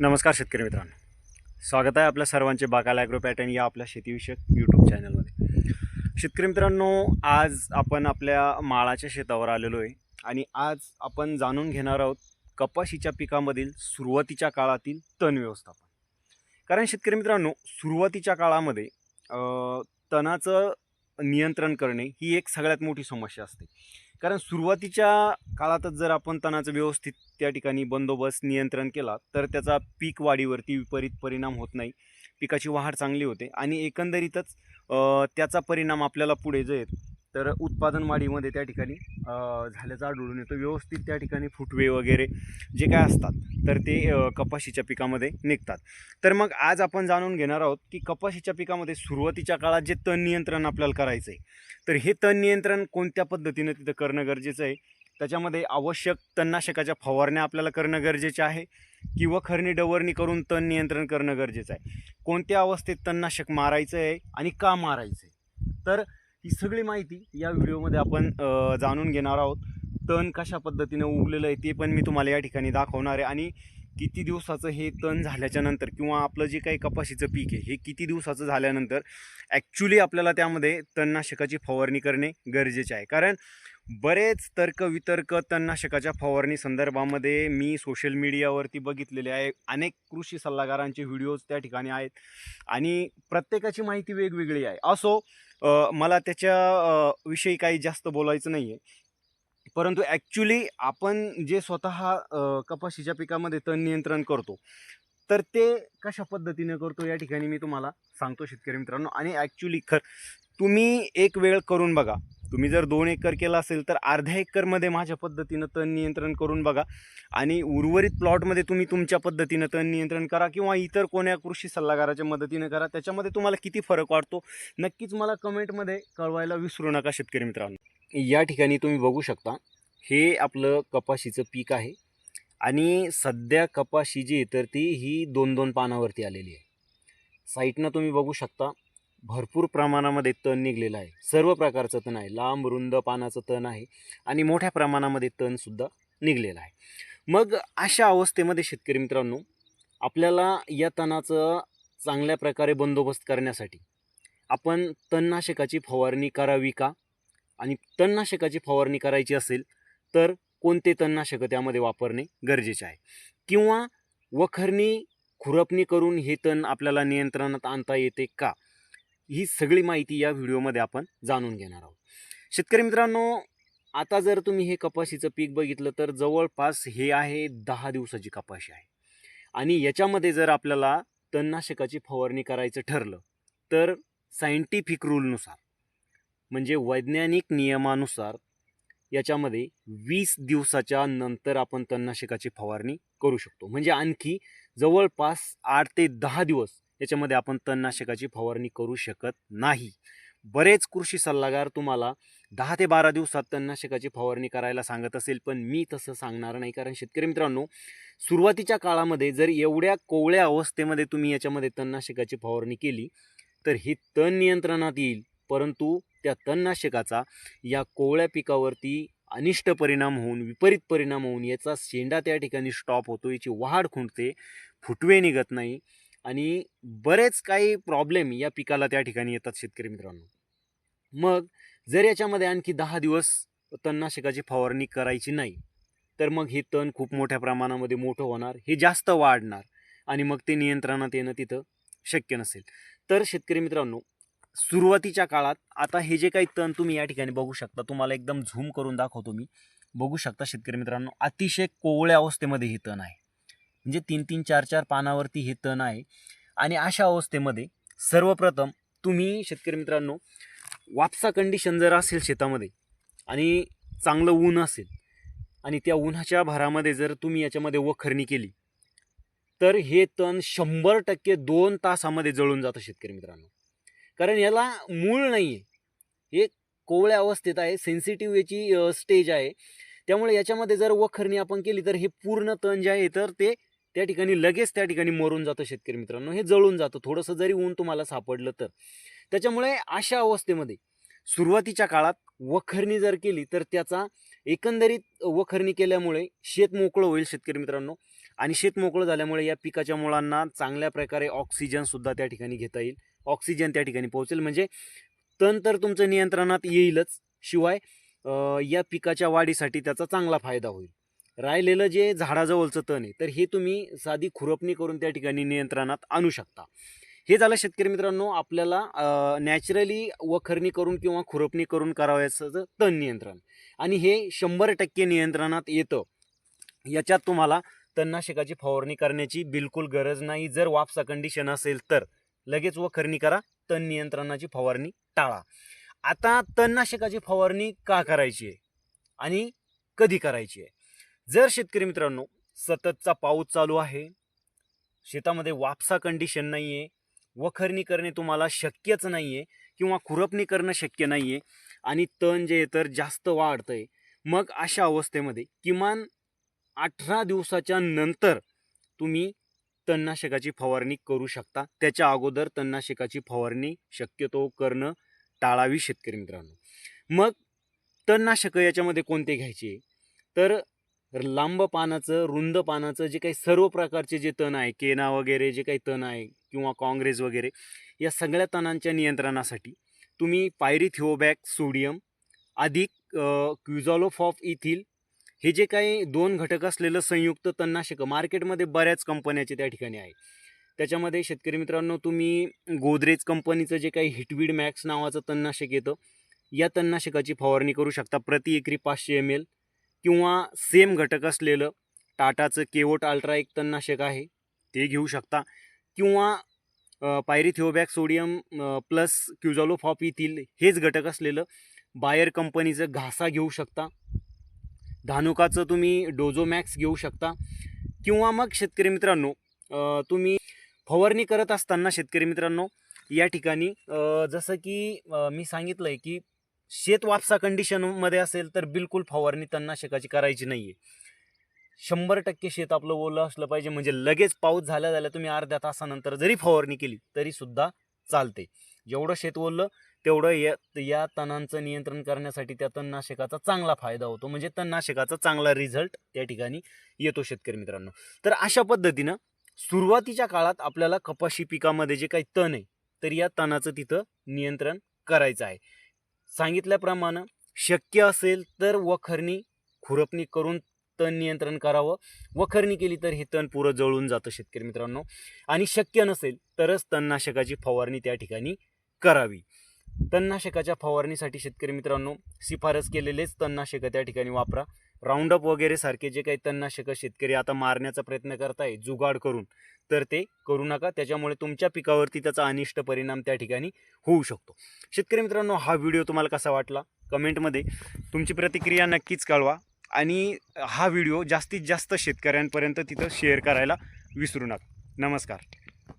नमस्कार शेतकरी मित्रांनो. स्वागत आहे आपल्या सर्वांचे बाकाला ॲग्रो पॅटर्न या आपल्या शेतीविषयक यूट्यूब चॅनलमध्ये शेतकरी मित्रांनो आज आपण आपल्या माळाच्या शेतावर आलेलो आहे आणि आज आपण जाणून घेणार आहोत कपाशीच्या पिकामधील सुरुवातीच्या काळातील तण व्यवस्थापन. कारण शेतकरी मित्रांनो सुरुवातीच्या काळामध्ये तणाचं नियंत्रण करणे ही एक सगळ्यात मोठी समस्या असते. कारण सुरुवातीच्या काळातच जर आपण तणाचं व्यवस्थित त्या ठिकाणी बंदोबस्त नियंत्रण केला तर त्याचा पीक वाढीवरती विपरीत परिणाम होत नाही. पिकाची वाढ चांगली होते आणि एकंदरीतच त्याचा परिणाम आपल्याला पुढे जे तर उत्पादन वाढीमध्ये त्या ठिकाणी झाल्याचं झाल्याचा आढळून येतो. व्यवस्थित त्या ठिकाणी फुटवे वगैरे जे काय असतात तर ते कपाशीच्या पिकामध्ये निघतात. तर मग आज आपण जाणून घेणार आहोत की कपाशीच्या पिकामध्ये सुरुवातीच्या काळात जे तण नियंत्रण आपल्याला करायचं आहे तर हे तण नियंत्रण कोणत्या पद्धतीनं तिथं करणं गरजेचं आहे? त्याच्यामध्ये आवश्यक तणनाशकाच्या फवारण्या आपल्याला करणं गरजेचे आहे? किंवा खरणी डवरणी करून तण नियंत्रण करणं गरजेचं आहे? कोणत्या अवस्थेत तणनाशक मारायचं आहे आणि का मारायचं आहे तर ही सगळी माहिती या व्हिडिओमध्ये आपण जाणून घेणार आहोत. तण कशा पद्धतीने उगलेलं आहे ते पण मी तुम्हाला या ठिकाणी दाखवणार आहे. आणि किती दिवसाचं हे तण झाल्याच्यानंतर किंवा आपलं जे काही कपाशीचं पीक आहे हे किती दिवसाचं झाल्यानंतर ॲक्च्युली आपल्याला त्यामध्ये तणनाशकाची फवारणी करणे गरजेचे आहे. कारण बरेच तर्क वितर्क तणनाशकाच्या फवारणी संदर्भामध्ये मी सोशल मीडियावरती बघितलेले आहे. अनेक कृषी सल्लागारांचे व्हिडिओज त्या ठिकाणी आहेत. आणि प्रत्येकाची माहिती वेगवेगळी आहे. असो मला त्याच्या विषयी काही जास्त बोलायचं नाही आहे परंतु ॲक्च्युली आपण जे स्वतः कपाशीच्या पिकामध्ये तण नियंत्रण करतो तर ते कशा पद्धतीने करतो या ठिकाणी मी तुम्हाला सांगतो शेतकरी मित्रांनो. आणि ॲक्च्युली खर तुम्ही एक वेळ करून बघा. तुम्ही जर दोन एकर केला असेल तर अर्ध्या एकरमध्ये माझ्या पद्धतीनं तण नियंत्रण करून बघा. आणि उर्वरित प्लॉटमध्ये तुम्ही तुमच्या पद्धतीनं तण नियंत्रण करा किंवा इतर कोण्या कृषी सल्लागाराच्या मदतीनं करा. त्याच्यामध्ये तुम्हाला किती फरक वाटतो? नक्कीच मला कमेंटमध्ये कळवायला विसरू नका शेतकरी मित्रांनो. या ठिकाणी तुम्ही बघू शकता हे आपलं कपाशीचं पीक आहे. आणि सध्या कपाशी जी तर ती ही दोन दोन पानावरती आलेली आहे. साईटनं तुम्ही बघू शकता भरपूर प्रमाणामध्ये तण निघलेलं आहे. सर्व प्रकारचं तण आहे. लांब रुंद पानाचं तण आहे आणि मोठ्या प्रमाणामध्ये तणसुद्धा निघलेलं आहे. मग अशा अवस्थेमध्ये शेतकरी मित्रांनो आपल्याला या तणाचं चांगल्या प्रकारे बंदोबस्त करण्यासाठी आपण तणनाशकाची फवारणी करावी का? आणि तणनाशकाची फवारणी करायची असेल तर कोणते तणनाशकं त्यामध्ये वापरणे गरजेचे आहे? किंवा वखरणी खुरपणी करून हे तण आपल्याला नियंत्रणात आणता येते का? ही सगळी माहिती या व्हिडिओमध्ये आपण जाणून घेणार आहोत. शेतकरी मित्रांनो आता जर तुम्ही हे कपाशीचं पीक बघितलं तर जवळपास हे आहे दहा दिवसाची कपाशी आहे. आणि याच्यामध्ये जर आपल्याला तणनाशकाची फवारणी करायचं ठरलं तर सायंटिफिक रूलनुसार म्हणजे वैज्ञानिक नियमानुसार याच्यामध्ये वीस दिवसाच्या नंतर आपण तणनाशकाची फवारणी करू शकतो. म्हणजे आणखी जवळपास आठ ते दहा दिवस याच्यामध्ये आपण तणनाशकाची फवारणी करू शकत नाही. बरेच कृषी सल्लागार तुम्हाला दहा ते बारा दिवसात तणनाशकाची फवारणी करायला सांगत असेल पण मी तसं सांगणार नाही. कारण शेतकरी मित्रांनो सुरुवातीच्या काळामध्ये जर एवढ्या कोवळ्या अवस्थेमध्ये तुम्ही याच्यामध्ये तणनाशकाची फवारणी केली तर ही तण नियंत्रणात येईल. परंतु त्या तणनाशकाचा या कोवळ्या पिकावरती अनिष्ट परिणाम होऊन विपरीत परिणाम होऊन याचा शेंडा त्या ठिकाणी स्टॉप होतो. याची वाढ खुंटते फुटवे निघत नाही. आणि बरेच काही प्रॉब्लेम या पिकाला त्या ठिकाणी येतात शेतकरी मित्रांनो. मग जर याच्यामध्ये आणखी दहा दिवस तणनाशकाची फवारणी करायची नाही तर मग हे तण खूप मोठ्या प्रमाणामध्ये मोठं होणार हे जास्त वाढणार आणि मग ते नियंत्रणात येणं तिथं शक्य नसेल. तर शेतकरी मित्रांनो सुरुवातीच्या काळात आता हे जे काही तण तुम्ही या ठिकाणी बघू शकता तुम्हाला एकदम झूम करून दाखवतो मी. बघू शकता शेतकरी मित्रांनो अतिशय कोवळ्या अवस्थेमध्ये हे तण आहे. म्हणजे तीन तीन चार चार पानावरती हे तण आहे. आणि अशा अवस्थेमध्ये सर्वप्रथम तुम्ही शेतकरी मित्रांनो वापसा कंडिशन जर असेल शेतामध्ये आणि चांगलं ऊन असेल आणि त्या उन्हाच्या भारामध्ये जर तुम्ही याच्यामध्ये वखरणी केली तर हे तण शंभर टक्के दोन तासामध्ये जळून जातं शेतकरी मित्रांनो. कारण याला मूळ नाही आहे हे कोवळ्या अवस्थेत आहे सेन्सिटिव्ह याची स्टेज आहे. त्यामुळे याच्यामध्ये जर वखरणी आपण केली तर हे पूर्ण तण जे आहे तर ते त्या ठिकाणी लगेच त्या ठिकाणी मरून जातं शेतकरी मित्रांनो. हे जळून जातं. थोडंसं जरी ऊन तुम्हाला सापडलं तर. त्याच्यामुळे अशा अवस्थेमध्ये सुरुवातीच्या काळात वखरणी जर केली तर त्याचा एकंदरीत वखरणी केल्यामुळे शेत मोकळं होईल शेतकरी मित्रांनो. आणि शेत मोकळं झाल्यामुळे या पिकाच्या मुळांना चांगल्या प्रकारे ऑक्सिजनसुद्धा त्या ठिकाणी घेता येईल. ऑक्सिजन त्या ठिकाणी पोहोचेल. म्हणजे तण तर तुमचं नियंत्रणात येईलच. शिवाय या पिकाच्या वाढीसाठी त्याचा चांगला फायदा होईल. राहिलेलं जे झाडाजवळचं तण आहे तर हे तुम्ही साधी खुरपणी करून त्या ठिकाणी नियंत्रणात आणू शकता. हे झालं शेतकरी मित्रांनो आपल्याला नॅचरली वखरणी करून किंवा खुरपणी करून करावयाचं तण नियंत्रण. आणि हे शंभर टक्के नियंत्रणात येतं. याच्यात तुम्हाला तणनाशकाची फवारणी करण्याची बिलकुल गरज नाही. जर वापसा कंडिशन असेल तर लगेच वखरणी करा तण नियंत्रणाची फवारणी टाळा. आता तणनाशकाची फवारणी का करायची आहे? आणि कधी करायची आहे? जर शेतकरी मित्रांनो सततचा पाऊस चालू आहे शेतामध्ये वापसा कंडिशन नाही आहे वखरणी करणे तुम्हाला शक्यच नाही आहे किंवा खुरपणी करणं शक्य नाही आहे आणि तण जे आहे तर जास्त वाढतं आहे मग अशा अवस्थेमध्ये किमान अठरा दिवसाच्या नंतर तुम्ही तणनाशकाची फवारणी करू शकता. त्याच्या अगोदर तणनाशकाची फवारणी शक्यतो करणं टाळावी शेतकरी मित्रांनो. मग तणनाशकं याच्यामध्ये कोणते घ्यायचे? तर लांब पानाचं रुंद पानाचं जे काही सर्व प्रकारचे जे तण आहे केना वगैरे जे काही तण आहे किंवा काँग्रेस वगैरे या सगळ्या तणांच्या नियंत्रणासाठी तुम्ही पायरी थिओबॅक सोडियम अधिक क्युझॉलोफॉफ इथिल हे जे काही दोन घटक असलेलं संयुक्त तणनाशकं मार्केटमध्ये बऱ्याच कंपन्याचे त्या ठिकाणी आहे. त्याच्यामध्ये शेतकरी मित्रांनो तुम्ही गोदरेज कंपनीचं जे काही हिटवीड मॅक्स नावाचं तणनाशक येतं या तणनाशकाची फवारणी करू शकता प्रति एकरी पाचशे एम एल किंवा सेम घटक असलेलं टाटाचं केवोट अल्ट्रा एक तणनाशक आहे ते घेऊ शकता. किंवा पायरिथिओबॅक सोडियम प्लस क्युझॉलोफॉप येथील हेच घटक असलेलं बायर कंपनीचं घासा घेऊ शकता. धानुकाचं तुम्ही डोझोमॅक्स घेऊ शकता. किंवा मग शेतकरी मित्रांनो तुम्ही फवारणी करत असताना शेतकरी मित्रांनो या ठिकाणी जसं की मी सांगितलं आहे की शेत वापसा कंडिशनमध्ये असेल तर बिलकुल फवारणी तणनाशकाची करायची नाही आहे शंभर टक्के शेत आपलं ओलं असलं पाहिजे म्हणजे लगेच पाऊस झाल्या झाल्या तुम्ही अर्ध्या तासानंतर जरी फवारणी केली तरीसुद्धा चालते. जेवढं शेत ओललं तेवढं या या तणांचं नियंत्रण करण्यासाठी त्या तणनाशकाचा चांगला फायदा होतो. म्हणजे तणनाशकाचा चांगला रिझल्ट त्या ठिकाणी येतो शेतकरी मित्रांनो. तर अशा पद्धतीनं सुरुवातीच्या काळात आपल्याला कपाशी पिकामध्ये जे काही तण आहे तर या तणाचं तिथं नियंत्रण करायचं आहे. सांगितल्याप्रमाणे शक्य असेल तर वखरणी खुरपणी करून तण नियंत्रण करावं. वखरणी केली तर हे तण पुरं जळून जातं शेतकरी मित्रांनो. आणि शक्य नसेल तरच तणनाशकाची फवारणी त्या ठिकाणी करावी. तणनाशकाच्या फवारणीसाठी शेतकरी मित्रांनो शिफारस केलेलेच तणनाशकं त्या ठिकाणी वापरा. राऊंडअप वगैरे सारखे जे काही तणनाशकं शेतकरी आता मारण्याचा प्रयत्न करताय जुगाड करून. तर ते करू नका. त्याच्यामुळे तुमच्या पिकावरती त्याचा अनिष्ट परिणाम त्या ठिकाणी होऊ शकतो. शेतकरी मित्रांनो हा व्हिडिओ तुम्हाला कसा वाटला? कमेंटमध्ये तुमची प्रतिक्रिया नक्कीच कळवा आणि हा व्हिडिओ जास्तीत जास्त शेतकऱ्यांपर्यंत तिथं शेअर करायला विसरू नका. नमस्कार.